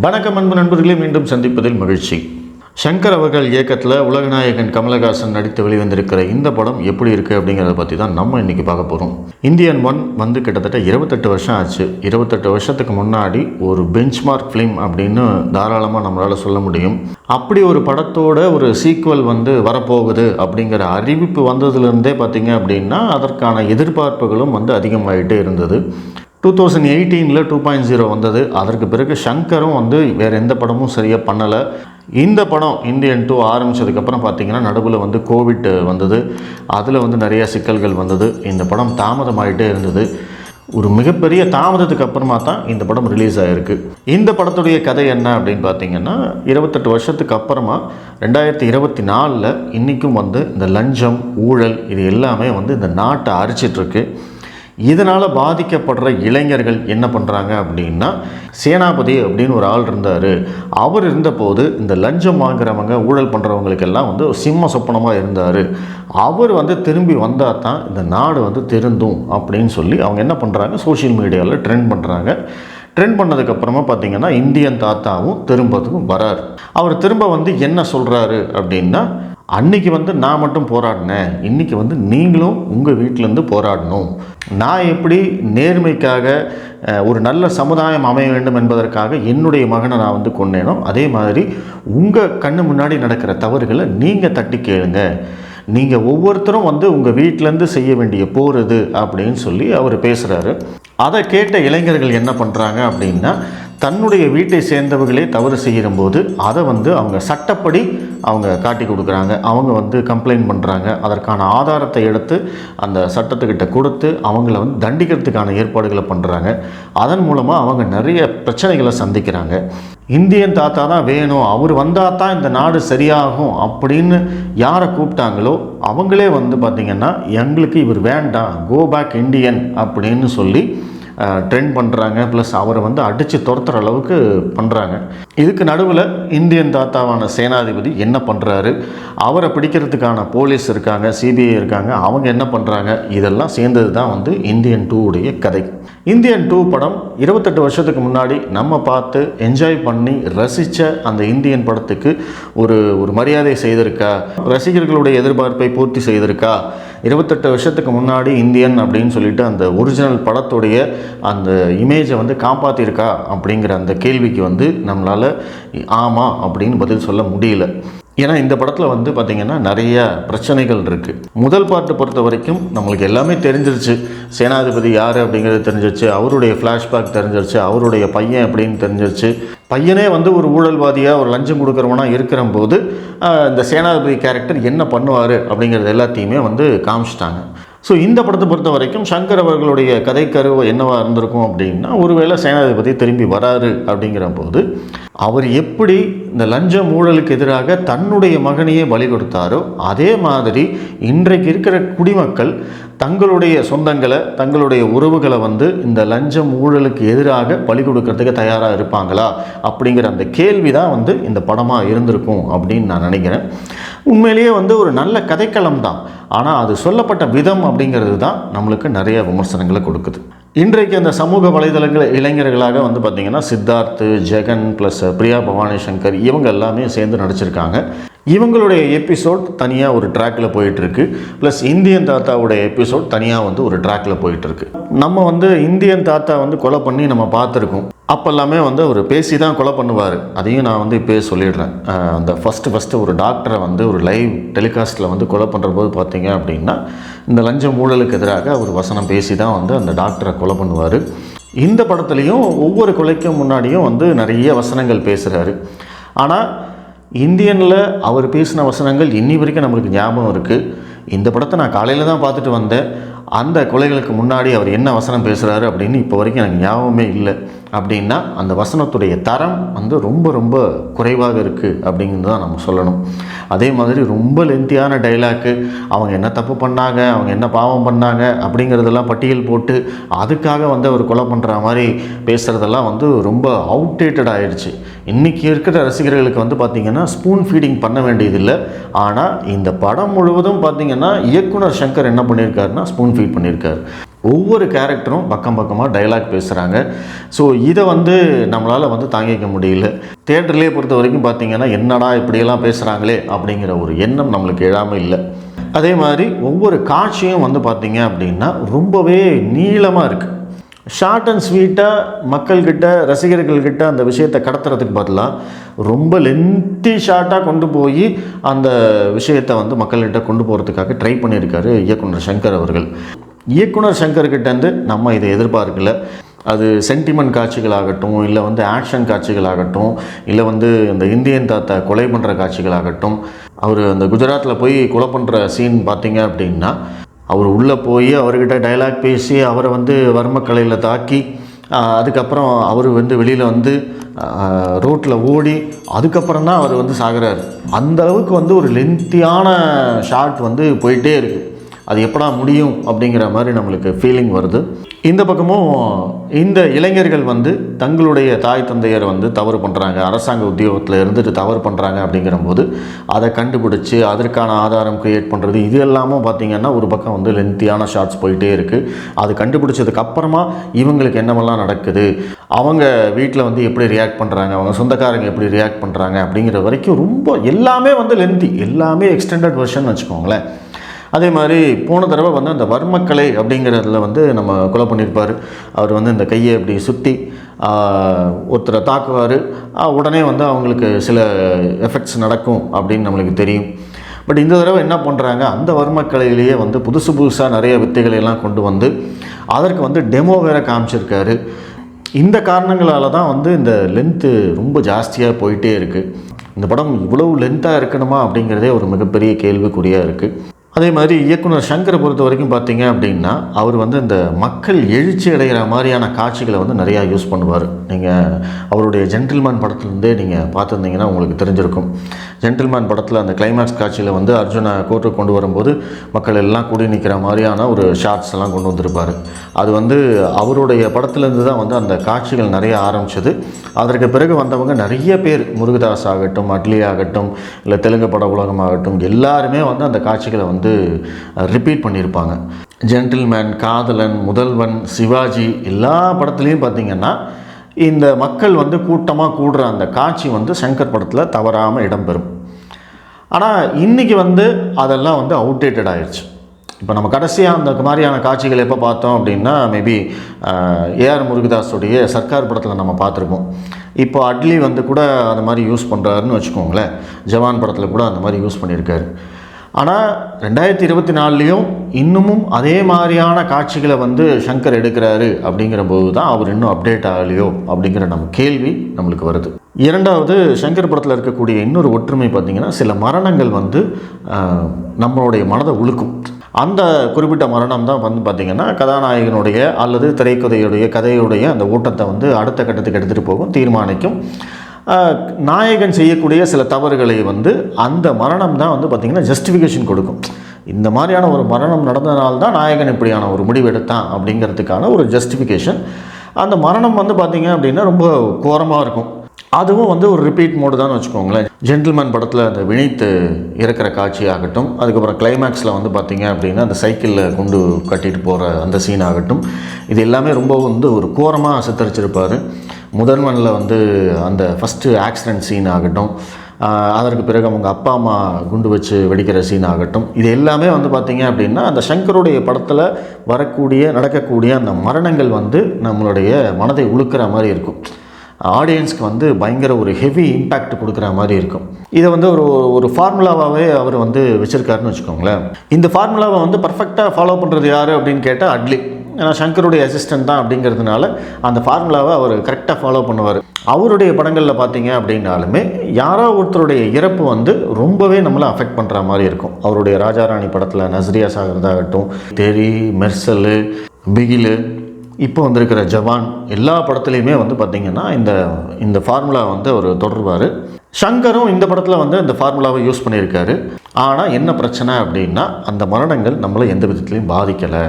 வணக்கம் அன்பு நண்பர்களே மீண்டும் சந்திப்பதில் மகிழ்ச்சி. சங்கர் அவர்கள் இயக்கத்தில் உலகநாயகன் கமலஹாசன் நடித்து வெளிவந்திருக்கிற இந்த படம் எப்படி இருக்குது அப்படிங்கிறத பற்றி தான் நம்ம இன்றைக்கி பார்க்க போகிறோம் இந்தியன் ஒன் வந்து கிட்டத்தட்ட இருபத்தெட்டு வருஷம் ஆச்சு. இருபத்தெட்டு வருஷத்துக்கு முன்னாடி ஒரு பெஞ்ச்மார்க் ஃபிலிம் அப்படின்னு தாராளமாக நம்மளால் சொல்ல முடியும். அப்படி ஒரு படத்தோட ஒரு சீக்குவல் வந்து வரப்போகுது அப்படிங்கிற அறிவிப்பு வந்ததுலேருந்தே பார்த்திங்க அப்படின்னா அதற்கான எதிர்பார்ப்புகளும் வந்து அதிகமாகிட்டே இருந்தது. டூ தௌசண்ட் எயிட்டீனில் டூ பாயிண்ட் ஜீரோ வந்தது. அதற்கு பிறகு ஷங்கரும் வந்து வேறு எந்த படமும் சரியாக பண்ணலை. இந்த படம் இந்தியன் டூ ஆரம்பித்ததுக்கப்புறம் பார்த்தீங்கன்னா நடுவில் வந்து கோவிட் வந்தது. அதில் வந்து நிறைய சிக்கல்கள் வந்தது. இந்த படம் தாமதமாயிட்டே இருந்தது. ஒரு மிகப்பெரிய தாமதத்துக்கு அப்புறமா தான் இந்த படம் ரிலீஸ் ஆகிருக்கு இந்த படத்துடைய கதை என்ன அப்படின்னு பார்த்தீங்கன்னா இருபத்தெட்டு வருஷத்துக்கு அப்புறமா ரெண்டாயிரத்தி இருபத்தி நாலில் இன்றைக்கும் வந்து இந்த லஞ்சம் ஊழல் இது எல்லாமே வந்து இந்த நாட்டை அரிச்சிட்ருக்கு இதனால் பாதிக்கப்படுற இளைஞர்கள் என்ன பண்ணுறாங்க அப்படின்னா சேனாபதி அப்படின்னு ஒரு ஆள் இருந்தார். அவர் இருந்தபோது இந்த லஞ்சம் வாங்குறவங்க ஊழல் பண்ணுறவங்களுக்கெல்லாம் வந்து ஒரு சிம்ம சொப்பனமாக இருந்தார். அவர் வந்து திரும்பி வந்தால் தான் இந்த நாடு வந்து திருந்தும் அப்படின்னு சொல்லி அவங்க என்ன பண்ணுறாங்க சோஷியல் மீடியாவில் ட்ரெண்ட் பண்ணுறாங்க ட்ரெண்ட் பண்ணதுக்கப்புறமா பார்த்தீங்கன்னா இந்தியன் தாத்தாவும் திரும்பதுக்கும் வரார். அவர் திரும்ப வந்து என்ன சொல்கிறாரு அப்படின்னா அன்னைக்கு வந்து நான் மட்டும் போராடினேன். இன்றைக்கி வந்து நீங்களும் உங்கள் வீட்டிலேருந்து போராடணும். நான் எப்படி நேர்மைக்காக ஒரு நல்ல சமுதாயம் அமைய வேண்டும் என்பதற்காக என்னுடைய மகனை நான் வந்து கொன்னேனோ அதே மாதிரி உங்கள் கண்ணு முன்னாடி நடக்கிற தவறுகளை நீங்கள் தட்டி கேளுங்க. நீங்கள் ஒவ்வொருத்தரும் வந்து உங்கள் வீட்டிலேருந்து செய்ய வேண்டிய போகிறது அப்படின்னு சொல்லி அவர் பேசுகிறாரு அதை கேட்ட இளைஞர்கள் என்ன பண்ணுறாங்க அப்படின்னா தன்னுடைய வீட்டை சேர்ந்தவர்களே தவறு செய்கிறபோது அதை வந்து அவங்க சட்டப்படி அவங்க காட்டி கொடுக்குறாங்க. அவங்க வந்து கம்ப்ளைண்ட் பண்ணுறாங்க அதற்கான ஆதாரத்தை எடுத்து அந்த சட்டத்துக்கிட்ட கொடுத்து அவங்கள வந்து தண்டிக்கிறதுக்கான ஏற்பாடுகளை பண்ணுறாங்க அதன் மூலமாக அவங்க நிறைய பிரச்சனைகளை சந்திக்கிறாங்க. இந்தியன் தாத்தா தான் வேணும். அவர் வந்தால் தான் இந்த நாடு சரியாகும் அப்படின்னு யாரை கூப்பிட்டாங்களோ அவங்களே வந்து பார்த்திங்கன்னா எங்களுக்கு இவர் வேண்டாம். கோ பேக் இந்தியன் அப்படின்னு சொல்லி ட்ரெண்ட் பண்ணுறாங்க ப்ளஸ் அவரை வந்து அடித்து துரத்துற அளவுக்கு பண்ணுறாங்க இதுக்கு நடுவில் இந்தியன் தாத்தாவான சேனாதிபதி என்ன பண்ணுறாரு அவரை பிடிக்கிறதுக்கான போலீஸ் இருக்காங்க சிபிஐ இருக்காங்க. அவங்க என்ன பண்ணுறாங்க இதெல்லாம் சேர்ந்தது தான் வந்து இந்தியன் டூ உடைய கதை. இந்தியன் டூ படம் இருபத்தெட்டு வருஷத்துக்கு முன்னாடி நம்ம பார்த்து என்ஜாய் பண்ணி ரசித்த அந்த இந்தியன் படத்துக்கு ஒரு ஒரு மரியாதை செய்திருக்கா? ரசிகர்களுடைய எதிர்பார்ப்பை பூர்த்தி செய்திருக்கா? இருபத்தெட்டு வருஷத்துக்கு முன்னாடி இந்தியன் அப்படின்னு சொல்லிட்டு அந்த ஒரிஜினல் படத்துடைய அந்த இமேஜை வந்து காப்பாற்றிருக்கா அப்படிங்கிற அந்த கேள்விக்கு வந்து நம்மளால் ஆமாம் அப்படின்னு பதில் சொல்ல முடியல. ஏன்னா இந்த படத்தில் வந்து பார்த்திங்கன்னா நிறைய பிரச்சனைகள் இருக்குது முதல் பாட்டு பொறுத்த வரைக்கும் நம்மளுக்கு எல்லாமே தெரிஞ்சிருச்சு. சேனாதிபதி யார் அப்படிங்கிறது தெரிஞ்சிருச்சு. அவருடைய ஃப்ளாஷ்பேக் தெரிஞ்சிருச்சு. அவருடைய பையன் அப்படின்னு தெரிஞ்சிருச்சு. பையனே வந்து ஒரு ஊழல்வாதியாக ஒரு லஞ்சம் கொடுக்குறவனா இருக்கிற போது இந்த சேனாதிபதி கேரக்டர் என்ன பண்ணுவார் அப்படிங்கிறது எல்லாத்தையுமே வந்து காமிச்சிட்டாங்க. ஸோ இந்த படத்தை பொறுத்த வரைக்கும் சங்கர் அவர்களுடைய கதைக்கருவை என்னவாக இருந்திருக்கும் அப்படின்னா ஒருவேளை சேனாதிபதி திரும்பி வராரு அப்படிங்கிற போது அவர் எப்படி இந்த லஞ்ச ஊழலுக்கு எதிராக தன்னுடைய மகனையே பலி கொடுத்தாரோ அதே மாதிரி இன்றைக்கு இருக்கிற குடிமக்கள் தங்களுடைய சொந்தங்களை தங்களுடைய உறவுகளை வந்து இந்த லஞ்சம் ஊழலுக்கு எதிராக பலி கொடுக்கறதுக்கு தயாராக இருப்பாங்களா? அப்படிங்கிற அந்த கேள்வி தான் வந்து இந்த படமாக இருந்திருக்கும் அப்படின்னு நான் நினைக்கிறேன். உண்மையிலேயே வந்து ஒரு நல்ல கதைக்களம் தான். ஆனால் அது சொல்லப்பட்ட விதம் அப்படிங்கிறது தான் நம்மளுக்கு நிறைய விமர்சனங்களை கொடுக்குது. இன்றைக்கு அந்த சமூக வலைதளங்கள் இளைஞர்களாக வந்து பார்த்திங்கன்னா சித்தார்த்து ஜெகன் ப்ளஸ் பிரியா பவானி சங்கர் இவங்க எல்லாமே சேர்ந்து நடிச்சிருக்காங்க. இவங்களுடைய எபிசோட் தனியாக ஒரு ட்ராக்கில் போயிட்டுருக்கு. ப்ளஸ் இந்தியன் தாத்தாவுடைய எபிசோட் தனியாக வந்து ஒரு ட்ராக்கில் போயிட்டுருக்கு. நம்ம வந்து இந்தியன் தாத்தா வந்து கொலை பண்ணி நம்ம பார்த்துருக்கோம். அப்போல்லாமே வந்து அவர் பேசி தான் கொலை பண்ணுவார். அதையும் நான் வந்து இப்போயே சொல்லிடுறேன். அந்த ஃபஸ்ட்டு ஃபஸ்ட்டு ஒரு டாக்டரை வந்து ஒரு லைவ் டெலிகாஸ்ட்டில் வந்து கொலை பண்ணுற போது பார்த்தீங்க அப்படின்னா இந்த லஞ்சம் ஊழலுக்கு எதிராக அவர் வசனம் பேசி தான் வந்து அந்த டாக்டரை கொலை பண்ணுவார். இந்த படத்துலேயும் ஒவ்வொரு கொலைக்கும் முன்னாடியும் வந்து நிறைய வசனங்கள் பேசுகிறாரு ஆனால் இந்தியனில் அவர் பேசின வசனங்கள் இன்னி வரைக்கும் நம்மளுக்கு ஞாபகம் இருக்குது இந்த படத்தை நான் காலையில் தான் பார்த்துட்டு வந்தேன். அந்த கொலைகளுக்கு முன்னாடி அவர் என்ன வசனம் பேசுகிறாரு அப்படின்னு இப்போ வரைக்கும் எனக்கு ஞாபகமே இல்லை. அப்படின்னா அந்த வசனத்துடைய தரம் வந்து ரொம்ப ரொம்ப குறைவாக இருக்குது அப்படிங்கிறது தான் நம்ம சொல்லணும். அதே மாதிரி ரொம்ப லென்த்தியான டைலாக்கு அவங்க என்ன தப்பு பண்ணாங்க அவங்க என்ன பாவம் பண்ணாங்க அப்படிங்கிறதெல்லாம் பட்டியல் போட்டு அதுக்காக வந்து அவர் கொலை பண்ணுற மாதிரி பேசுகிறதெல்லாம் வந்து ரொம்ப அவுடேட்டட் ஆகிடுச்சு இன்றைக்கி இருக்கிற ரசிகர்களுக்கு வந்து பார்த்திங்கன்னா ஸ்பூன் ஃபீடிங் பண்ண வேண்டியதில்லை. ஆனால் இந்த படம் முழுவதும் பார்த்திங்கன்னா இயக்குனர் சங்கர் என்ன பண்ணியிருக்காருன்னா ஸ்பூன் ஃபீட் பண்ணியிருக்காரு ஒவ்வொரு கேரக்டரும் பக்கம் பக்கமாக டைலாக் பேசுகிறாங்க ஸோ இதை வந்து நம்மளால் வந்து தாங்கிக்க முடியல. தேட்டர்லேயே பொறுத்த வரைக்கும் பார்த்தீங்கன்னா என்னடா இப்படியெல்லாம் பேசுகிறாங்களே அப்படிங்கிற ஒரு எண்ணம் நம்மளுக்கு எழாமல் இல்லை. அதே மாதிரி ஒவ்வொரு காட்சியும் வந்து பார்த்தீங்க அப்படின்னா ரொம்பவே நீளமாக இருக்குது ஷார்ட் அண்ட் ஸ்வீட்டாக மக்கள்கிட்ட ரசிகர்கள்கிட்ட அந்த விஷயத்தை கடத்துறதுக்கு பதிலாக ரொம்ப லென்த்தி ஷார்ட்டாக கொண்டு போய் அந்த விஷயத்தை வந்து மக்கள்கிட்ட கொண்டு போகிறதுக்காக ட்ரை பண்ணியிருக்காரு இயக்குனர் சங்கர் அவர்கள். இயக்குனர் சங்கர்கிட்டேருந்து நம்ம இதை எதிர்பார்க்கல. அது சென்டிமெண்ட் காட்சிகளாகட்டும் இல்லை வந்து ஆக்ஷன் காட்சிகளாகட்டும் இல்லை வந்து இந்த இந்தியன் தாத்தா கொலை பண்ணுற காட்சிகளாகட்டும் அவர் அந்த குஜராத்தில் போய் கொலை பண்ணுற சீன் பார்த்தீங்க அப்படின்னா அவர் உள்ளே போய் அவர்கிட்ட டைலாக் பேசி அவரை வந்து வர்மக்கலையில் தாக்கி அதுக்கப்புறம் அவர் வந்து வெளியில் வந்து ரோட்டில் ஓடி அதுக்கப்புறம் தான் அவர் வந்து சாகிறார். அந்த அளவுக்கு வந்து ஒரு லென்த்தியான ஷாட் வந்து போயிட்டே இருக்குது அது எப்படா முடியும் அப்படிங்கிற மாதிரி நம்மளுக்கு ஃபீலிங் வருது. இந்த பக்கமும் இந்த இளைஞர்கள் வந்து தங்களுடைய தாய் தந்தையர் வந்து தவறு பண்ணுறாங்க அரசாங்க உத்தியோகத்தில் இருந்துட்டு தவறு பண்ணுறாங்க அப்படிங்கிற போது அதை கண்டுபிடிச்சி அதற்கான ஆதாரம் க்ரியேட் பண்ணுறது இது எல்லாமும் பார்த்திங்கன்னா ஒரு பக்கம் வந்து லென்த்தியான ஷார்ட்ஸ் போயிட்டே இருக்குது அது கண்டுபிடிச்சதுக்கு அப்புறமா இவங்களுக்கு என்னமெல்லாம் நடக்குது? அவங்க வீட்டில் வந்து எப்படி ரியாக்ட் பண்ணுறாங்க அவங்க சொந்தக்காரங்க எப்படி ரியாக்ட் பண்ணுறாங்க அப்படிங்கிற வரைக்கும் ரொம்ப எல்லாமே வந்து லென்த்தி எல்லாமே எக்ஸ்டெண்டட் வெர்ஷன் வச்சுக்கோங்களேன். அதே மாதிரி போன தடவை வந்து அந்த வர்மக்கலை அப்படிங்கிறதுல வந்து நம்ம கொலை பண்ணியிருப்பார். அவர் வந்து இந்த கையை இப்படி சுற்றி ஒருத்தரை தாக்குவார். உடனே வந்து அவங்களுக்கு சில எஃபெக்ட்ஸ் நடக்கும் அப்படின்னு நம்மளுக்கு தெரியும். பட் இந்த தடவை என்ன பண்ணுறாங்க அந்த வர்மக்கலையிலேயே வந்து புதுசு புதுசாக நிறைய வித்தைகளை எல்லாம் கொண்டு வந்து அதற்கு வந்து டெமோ வேற காமிச்சிருக்காரு. இந்த காரணங்களால் தான் வந்து இந்த லென்த்து ரொம்ப ஜாஸ்தியாக போயிட்டே இருக்குது இந்த படம் இவ்வளவு லென்த்தாக இருக்கணுமா அப்படிங்கிறதே ஒரு மிகப்பெரிய கேள்விக்குறியாக இருக்குது அதே மாதிரி இயக்குனர் சங்கரை பொறுத்த வரைக்கும் பார்த்தீங்க அப்படின்னா அவர் வந்து இந்த மக்கள் எழுச்சி அடைகிற மாதிரியான காட்சிகளை வந்து நிறையா யூஸ் பண்ணுவார். நீங்கள் அவருடைய ஜென்டில்மேன் படத்துலேருந்தே நீங்கள் பார்த்துருந்தீங்கன்னா உங்களுக்கு தெரிஞ்சிருக்கும். ஜென்டில்மேன் படத்தில் அந்த கிளைமேக்ஸ் காட்சியில் வந்து அர்ஜுனை கோர்ட்டுக்கு கொண்டு வரும்போது மக்கள் எல்லாம் கூடி நிற்கிற மாதிரியான ஒரு ஷார்ட்ஸ் எல்லாம் கொண்டு வந்திருப்பார். அது வந்து அவருடைய படத்துலேருந்து தான் வந்து அந்த காட்சிகள் நிறைய ஆரம்பிச்சது. அதற்கு பிறகு வந்தவங்க நிறைய பேர் முருகதாஸ் ஆகட்டும் அட்லி ஆகட்டும் இல்லை தெலுங்கு பட உலகம் ஆகட்டும் எல்லாருமே வந்து அந்த காட்சிகளை வந்து வந்து ரிப்பீட் பண்ணியிருப்பாங்க ஜென்டில்மேன் காதலன் முதல்வன் சிவாஜி எல்லா படத்துலேயும் பார்த்திங்கன்னா இந்த மக்கள் வந்து கூட்டமாக கூடுற அந்த காட்சி வந்து சங்கர் படத்தில் தவறாமல் இடம்பெறும். ஆனால் இன்றைக்கி வந்து அதெல்லாம் வந்து அவுடேட்டட் ஆயிடுச்சு இப்போ நம்ம கடைசியாக அந்த மாதிரியான காட்சிகள் எப்போ பார்த்தோம் அப்படின்னா மேபி ஏஆர் முருகதாஸுடைய சர்க்கார் படத்தில் நம்ம பார்த்துருக்கோம். இப்போ அட்லி வந்து கூட அந்த மாதிரி யூஸ் பண்ணுறாருன்னு வச்சுக்கோங்களேன். ஜவான் படத்தில் கூட அந்த மாதிரி யூஸ் பண்ணியிருக்காரு. ஆனால் ரெண்டாயிரத்தி இருபத்தி நாலுலேயும் இன்னமும் அதே மாதிரியான காட்சிகளை வந்து சங்கர் எடுக்கிறாரு அப்படிங்கிற போது தான் அவர் இன்னும் அப்டேட் ஆகலையோ அப்படிங்கிற நம்ம கேள்வி நம்மளுக்கு வருது. இரண்டாவது சங்கர் படத்தில் இருக்கக்கூடிய இன்னொரு ஒற்றுமை பார்த்திங்கன்னா சில மரணங்கள் வந்து நம்மளுடைய மனதை உழுக்கும் அந்த குறிப்பிட்ட மரணம் தான் வந்து பார்த்திங்கன்னா கதாநாயகனுடைய அல்லது திரைக்கதையுடைய கதையுடைய அந்த ஓட்டத்தை வந்து அடுத்த கட்டத்துக்கு எடுத்துகிட்டு போகும் தீர்மானிக்கும். நாயகன் செய்யக்கூடிய சில தவறுகளை வந்து அந்த மரணம் தான் வந்து பார்த்திங்கன்னா ஜஸ்டிஃபிகேஷன் கொடுக்கும். இந்த மாதிரியான ஒரு மரணம் நடந்தனால தான் நாயகன் இப்படியான ஒரு முடிவு எடுத்தான் அப்படிங்கிறதுக்கான ஒரு ஜஸ்டிஃபிகேஷன் அந்த மரணம் வந்து பார்த்திங்க அப்படின்னா ரொம்ப கோரமாக இருக்கும். அதுவும் வந்து ஒரு ரிப்பீட் மோடு தான் வச்சுக்கோங்களேன். ஜென்டில்மேன் படத்தில் அந்த வினைத்து இறக்குற காட்சி ஆகட்டும் அதுக்கப்புறம் கிளைமேக்ஸில் வந்து பார்த்திங்க அப்படின்னா அந்த சைக்கிளில் கொண்டு கட்டிட்டு போகிற அந்த சீன் ஆகட்டும். இது எல்லாமே ரொம்ப வந்து ஒரு கோரமாக சித்தரிச்சிருப்பார். முதன்மனில் வந்து அந்த ஃபஸ்ட்டு ஆக்சிடென்ட் சீன் ஆகட்டும் அதற்கு பிறகு அவங்க அப்பா அம்மா குண்டு வச்சு வெடிக்கிற சீன் ஆகட்டும். இது எல்லாமே வந்து பார்த்திங்க அப்படின்னா அந்த சங்கருடைய படத்தில் வரக்கூடிய நடக்கக்கூடிய அந்த மரணங்கள் வந்து நம்மளுடைய மனதை உழுக்கிற மாதிரி இருக்கும். ஆடியன்ஸ்க்கு வந்து பயங்கர ஒரு ஹெவி இம்பேக்ட் கொடுக்குற மாதிரி இருக்கும். இதை வந்து ஒரு ஒரு ஃபார்முலாவாகவே அவர் வந்து வச்சுருக்காருன்னு வச்சுக்கோங்களேன். இந்த ஃபார்முலாவை வந்து பர்ஃபெக்டாக ஃபாலோ பண்ணுறது யார் அப்படின்னு கேட்டால் அட்லி. ஏன்னா சங்கருடைய அசிஸ்டன்ட் தான் அப்படிங்கிறதுனால அந்த ஃபார்முலாவை அவர் கரெக்டாக ஃபாலோ பண்ணுவார். அவருடைய படங்களில் பார்த்தீங்க அப்படின்னாலுமே யாரோ ஒருத்தருடைய இறப்பு வந்து ரொம்பவே நம்மளை அஃபெக்ட் பண்ணுற மாதிரி இருக்கும். அவருடைய ராஜாராணி படத்தில் நஸ்ரியா சாகிறதாகட்டும் தெரி மெர்சலு பிகிலு இப்போ வந்திருக்கிற ஜவான் எல்லா படத்துலையுமே வந்து பார்த்திங்கன்னா இந்த இந்த ஃபார்முலா வந்து அவர் தொடர்வார். சங்கரும் இந்த படத்தில் வந்து இந்த ஃபார்முலாவை யூஸ் பண்ணியிருக்காரு. ஆனால் என்ன பிரச்சனை அப்படின்னா அந்த மரணங்கள் நம்மளை எந்த விதத்துலையும் பாதிக்கலை.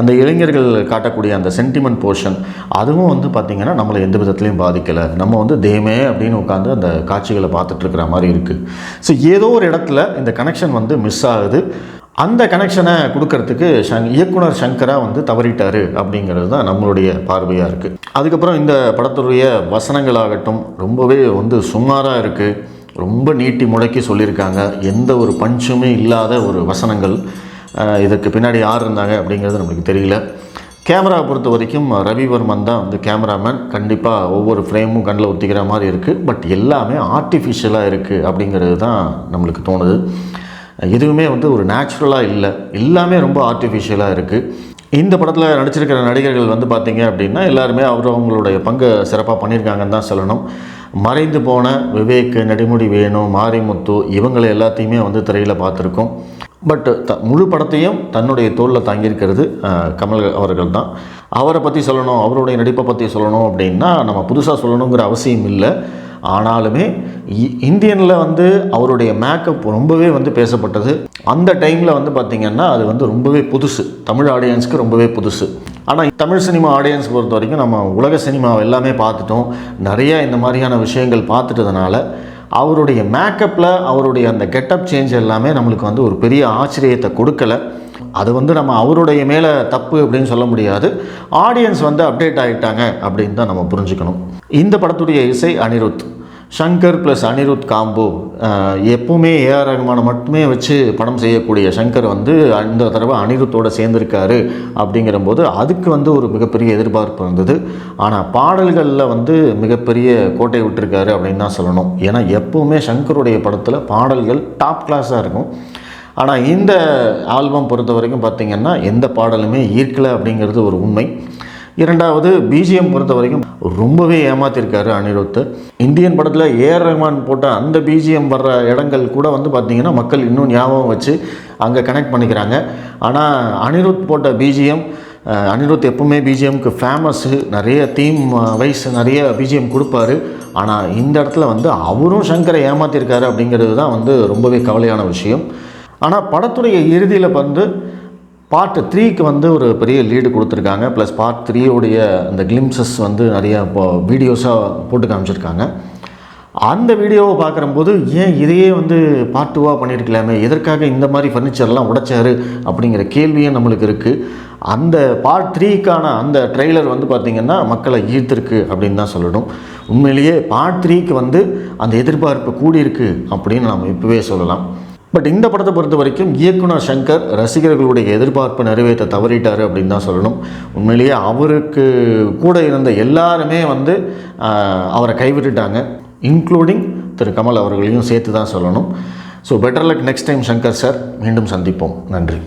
அந்த இளைஞர்கள் காட்டக்கூடிய அந்த சென்டிமெண்ட் போர்ஷன் அதுவும் வந்து பார்த்திங்கன்னா நம்மளை எந்த விதத்துலையும் பாதிக்கலை. நம்ம வந்து தேமே அப்படின்னு உட்காந்து அந்த காட்சிகளை பார்த்துட்டு இருக்கிற மாதிரி இருக்குது ஸோ ஏதோ ஒரு இடத்துல இந்த கனெக்ஷன் வந்து மிஸ் ஆகுது. அந்த கனெக்ஷனை கொடுக்கறதுக்கு சங் இயக்குனர் சங்கரா வந்து தவறிட்டாரு அப்படிங்கிறது தான் நம்மளுடைய பார்வையாக இருக்குது அதுக்கப்புறம் இந்த படத்துடைய வசனங்களாகட்டும் ரொம்பவே வந்து சுமாராக இருக்குது ரொம்ப நீட்டி முடக்கி சொல்லியிருக்காங்க. எந்த ஒரு பஞ்சுமே இல்லாத ஒரு வசனங்கள். இதுக்கு இதற்கு பின்னாடி யார் இருந்தாங்க அப்படிங்கிறது நம்மளுக்கு தெரியல. கேமரா பொறுத்த வரைக்கும் ரவிவர்மன் தான் வந்து கேமராமேன். கண்டிப்பாக ஒவ்வொரு ஃப்ரேமும் கண்ணில் ஒத்திக்கிற மாதிரி இருக்குது பட் எல்லாமே ஆர்டிஃபிஷியலாக இருக்குது அப்படிங்கிறது தான் நம்மளுக்கு தோணுது. எதுவுமே வந்து ஒரு நேச்சுரலாக இல்லை. எல்லாமே ரொம்ப ஆர்டிஃபிஷியலாக இருக்குது இந்த படத்தில் நடிச்சிருக்கிற நடிகர்கள் வந்து பார்த்திங்க அப்படின்னா எல்லாருமே அவர் அவங்களுடைய பங்கை சிறப்பாக பண்ணியிருக்காங்கன்னு தான் சொல்லணும். மறைந்து போன விவேக் நெடுமுடி வேணு மாரிமுத்து இவங்களை எல்லாத்தையுமே வந்து திரையில் பார்த்துருக்கோம். பட் த முழு படத்தையும் தன்னுடைய தோளில் தாங்கியிருக்கிறது கமல் அவர்கள் தான். அவரை பற்றி சொல்லணும் அவருடைய நடிப்பை பற்றி சொல்லணும் அப்படின்னா நம்ம புதுசாக சொல்லணுங்கிற அவசியம் இல்லை. ஆனாலுமே இ- இந்தியனில் வந்து அவருடைய மேக்கப் ரொம்பவே வந்து பேசப்பட்டது. அந்த டைமில் வந்து பார்த்திங்கன்னா அது வந்து ரொம்பவே புதுசு. தமிழ் ஆடியன்ஸ்க்கு ரொம்பவே புதுசு. ஆனால் தமிழ் சினிமா ஆடியன்ஸ் பொறுத்த வரைக்கும் நம்ம உலக சினிமா எல்லாமே பார்த்துட்டோம். நிறையா இந்த மாதிரியான விஷயங்கள் பார்த்துட்டதுனால அவருடைய மேக்கப்பில் அவருடைய அந்த கெட்டப் சேஞ்ச் எல்லாமே நம்மளுக்கு வந்து ஒரு பெரிய ஆச்சரியத்தை கொடுக்கல. அது வந்து நம்ம அவருடைய மேலே தப்பு அப்படின்னு சொல்ல முடியாது. ஆடியன்ஸ் வந்து அப்டேட் ஆகிட்டாங்க அப்படின்னு தான் நம்ம புரிஞ்சுக்கணும். இந்த படத்துடைய இசை அனிருத். ஷங்கர் ப்ளஸ் அனிருத் காம்போ எப்பவுமே ஏஆர் ரஹ்மானை மட்டுமே வச்சு படம் செய்யக்கூடிய சங்கர் வந்து இந்த தடவை அனிருத்தோட சேர்ந்திருக்காரு அப்படிங்கிறபோது அதுக்கு வந்து ஒரு மிகப்பெரிய எதிர்பார்ப்பு இருந்தது. ஆனால் பாடல்களில் வந்து மிகப்பெரிய கோட்டை விட்டுருக்காரு அப்படின்னு தான் சொல்லணும். ஏன்னா எப்போவுமே ஷங்கருடைய படத்தில் பாடல்கள் டாப் கிளாஸாக இருக்கும். ஆனால் இந்த ஆல்பம் பொறுத்த வரைக்கும் பார்த்திங்கன்னா எந்த பாடலுமே ஈர்க்கலை அப்படிங்கிறது ஒரு உண்மை. இரண்டாவது பிஜிஎம் பொறுத்த வரைக்கும் ரொம்பவே ஏமாத்திருக்காரு அனிருத் இந்தியன் படத்தில் ஏஆர் ரஹ்மான் போட்ட அந்த பிஜிஎம் வர்ற இடங்கள் கூட வந்து பார்த்திங்கன்னா மக்கள் இன்னும் ஞாபகம் வச்சு அங்கே கனெக்ட் பண்ணிக்கிறாங்க. ஆனால் அனிருத் போட்ட பிஜிஎம் அனிருத் எப்பவுமே பிஜிஎம்க்கு ஃபேமஸ்ஸு நிறைய தீம் வைஸ் நிறைய பிஜிஎம் கொடுப்பாரு. ஆனால் இந்த இடத்துல வந்து அவரும் சங்கரை ஏமாத்திருக்காரு அப்படிங்கிறது தான் வந்து ரொம்பவே கவலையான விஷயம். ஆனால் படத்துடைய இறுதியில் வந்து பார்ட் த்ரீக்கு வந்து ஒரு பெரிய லீடு கொடுத்துருக்காங்க. ப்ளஸ் பார்ட் த்ரீயோடைய அந்த கிளிம்சஸ் வந்து நிறைய இப்போ வீடியோஸாக போட்டு காமிச்சிருக்காங்க. அந்த வீடியோவை பார்க்குறம்போது ஏன் இதையே வந்து பார்ட் டூவாக பண்ணியிருக்கலாமே? எதற்காக இந்த மாதிரி ஃபர்னிச்சர்லாம் உடைச்சாரு? அப்படிங்கிற கேள்வியும் நம்மளுக்கு இருக்குது அந்த பார்ட் த்ரீக்கான அந்த ட்ரெய்லர் வந்து பார்த்திங்கன்னா மக்களை ஈர்த்திருக்கு அப்படின்னு தான் சொல்லணும். உண்மையிலேயே பார்ட் த்ரீக்கு வந்து அந்த எதிர்பார்ப்பு கூடியிருக்கு அப்படின்னு நம்ம இப்போவே சொல்லலாம். பட் இந்த படத்தை பொறுத்த வரைக்கும் இயக்குனர் சங்கர் ரசிகர்களுடைய எதிர்பார்ப்பை நிறைவேற்ற தவறிட்டார் அப்படின்னு தான் சொல்லணும். உண்மையிலேயே அவருக்கு கூட இருந்த எல்லாருமே வந்து அவரை கைவிட்டுட்டாங்க. இன்க்ளூடிங் திரு கமல் அவர்களையும் சேர்த்து தான் சொல்லணும். So better luck next time Shankar sir மீண்டும் சந்திப்போம். நன்றி.